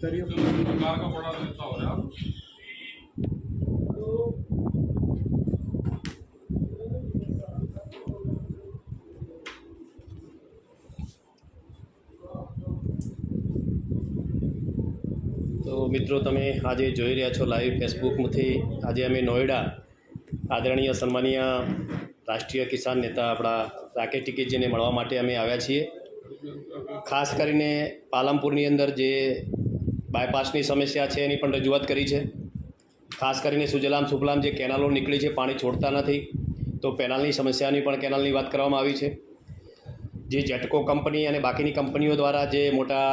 करिए सरकार का बड़ा नेता हो यार તો મિત્રો તમે આજે જોઈ રહ્યા છો લાઈવ ફેસબુકમાંથી આજે અમે નોઈડા આદરણીય સન્માનીય રાષ્ટ્રીય કિસાન નેતા આપણા રાકેશ ટિકિટજીને મળવા માટે અમે આવ્યા છીએ ખાસ કરીને પાલમપુરની અંદર જે બાયપાસની સમસ્યા છે, એની પણ રજૂઆત કરી છે. ખાસ કરીને સુજલામ સુફલામ જે કેનાલો નીકળી છે, પાણી છોડતા નથી, તો પેનલની સમસ્યાની પણ કેનાલની વાત કરવામાં આવી છે. જે જેટકો કંપની અને બાકીની કંપનીઓ દ્વારા જે મોટા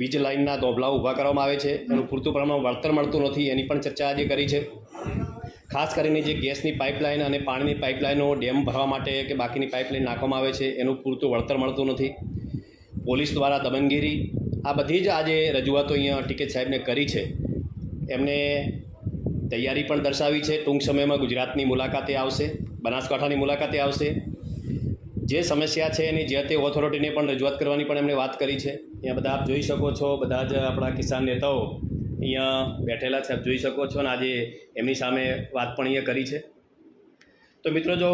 વીજ લાઇનના દોભલાઓ ઊભા કરવામાં આવે છે, એનું પૂરતું પ્રમાણમાં વળતર મળતું નથી, એની પણ ચર્ચા આજે કરી છે. ખાસ કરીને જે ગેસની પાઇપલાઇન અને પાણીની પાઇપલાઇનો ડેમ ભરવા માટે કે બાકીની પાઇપલાઇન નાખવામાં આવે છે, એનું પૂરતું વળતર મળતું નથી. પોલીસ દ્વારા દમનગીરી આ બધી જ આજે રજૂઆતો અહીંયા ટિકેટ સાહેબને કરી છે. એમને તૈયારી પણ દર્શાવી છે. ટૂંક સમયમાં ગુજરાતની મુલાકાતે આવશે. બનાસકાંઠાની મુલાકાતે આવશે. જે સમસ્યા છે એની જે તે ઓથોરિટીને પણ રજૂઆત કરવાની પણ એમણે વાત કરી છે. અહીંયા બધા આપ જોઈ શકો છો, બધા જ આપણા કિસાન નેતાઓ અહીંયા બેઠેલા છે. આપ જોઈ શકો છો અને આજે એમની સામે વાત પણ અહીંયા કરી છે. તો મિત્રો જો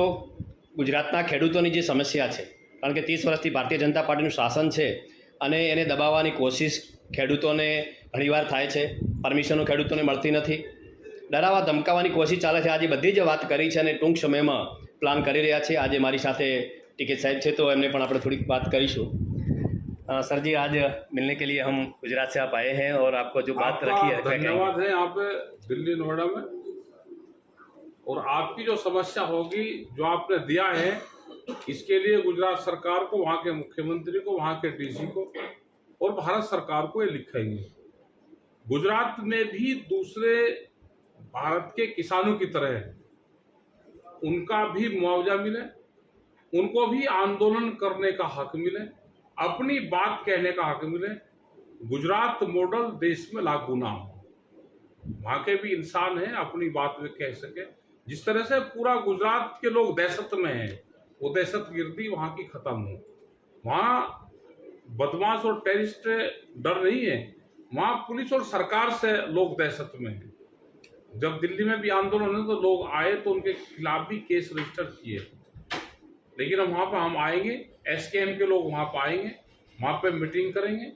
ગુજરાતના ખેડૂતોની જે સમસ્યા છે, કારણ કે ત્રીસ વર્ષથી ભારતીય જનતા પાર્ટીનું શાસન છે અને એને દબાવવાની કોશિશ ખેડૂતોને ઘણીવાર થાય છે પરમિશનો ખેડૂતોને મળતી નથી ડરાવવા ધમકાવવાની કોશિશ ચાલે છે આજે બધી જ વાત કરી છે અને ટૂંક સમયમાં પ્લાન કરી રહ્યા છે આજે મારી સાથે टिकट साहब थे तो हमने પણ આપણે થોડીક बात કરીશું अ, सर जी आज मिलने के लिए हम गुजरात से आप आए हैं और आपको जो बात रखी है आपका क्या कहेंगे? धन्यवाद है यहाँ पे दिल्ली नोएडा में और आपकी जो समस्या होगी जो आपने दिया है इसके लिए गुजरात सरकार को, वहाँ के मुख्यमंत्री को, वहाँ के डीसी को और भारत सरकार को ये लिखेंगे गुजरात में भी दूसरे भारत के किसानों की तरह उनका भी मुआवजा मिले, उनको भी आंदोलन करने का हक मिले, अपनी बात कहने का हक मिले। गुजरात मॉडल देश में लागू ना हो। वहाँ के भी इंसान हैं, अपनी बात वे कह सके। जिस तरह से पूरा गुजरात के लोग दहशत में हैं वो दहशत गिर्दी वहाँ की खत्म हो। वहाँ बदमाश और टेरिस्ट डर नहीं है। वहाँ पुलिस और सरकार से लोग दहशत में हैं। जब दिल्ली में भी आंदोलन है तो लोग आए तो उनके खिलाफ भी केस रजिस्टर किए। लेकिन हम वहाँ पर हम आएँगे एस के एम के लोग वहाँ पर आएँगे, वहाँ पर मीटिंग करेंगे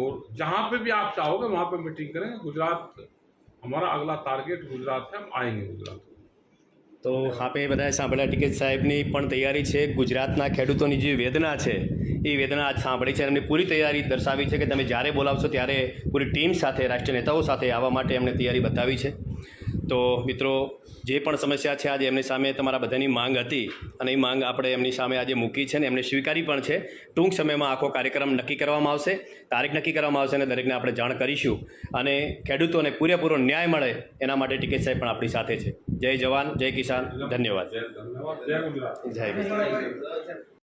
और जहाँ पे भी आप चाहोगे वहाँ पे मीटिंग करेंगे। गुजरात, हमारा अगला टारगेट गुजरात है, हम आएँगे गुजरात। તો આપે બધાએ સાંભળ્યા ટિકિટ સાહેબની પણ તૈયારી છે. ગુજરાતના ખેડૂતોની જે વેદના છે, એ વેદના આજ સાંભળી છે એમની પૂરી તૈયારી દર્શાવી છે કે તમે જ્યારે બોલાવશો ત્યારે પૂરી ટીમ સાથે, રાષ્ટ્રીય નેતાઓ સાથે આવવા માટે એમને તૈયારી બતાવી છે. તો મિત્રો જે પણ સમસ્યા છે આજે એમની સામે તમારા બધાની માંગ હતી અને એ માંગ આપણે એમની સામે આજે મૂકી છે ને એમને સ્વીકારી પણ છે. ટૂંક સમયમાં આખો કાર્યક્રમ નક્કી કરવામાં આવશે તારીખ નક્કી કરવામાં આવશે અને દરેકને આપણે જાણ કરીશું. અને ખેડૂતોને પૂરેપૂરો ન્યાય મળે એના માટે ટિકિટ સાહેબ પણ આપણી સાથે છે. જય જવાન જય કિસાન ધન્યવાદ. જય ગુજરાત.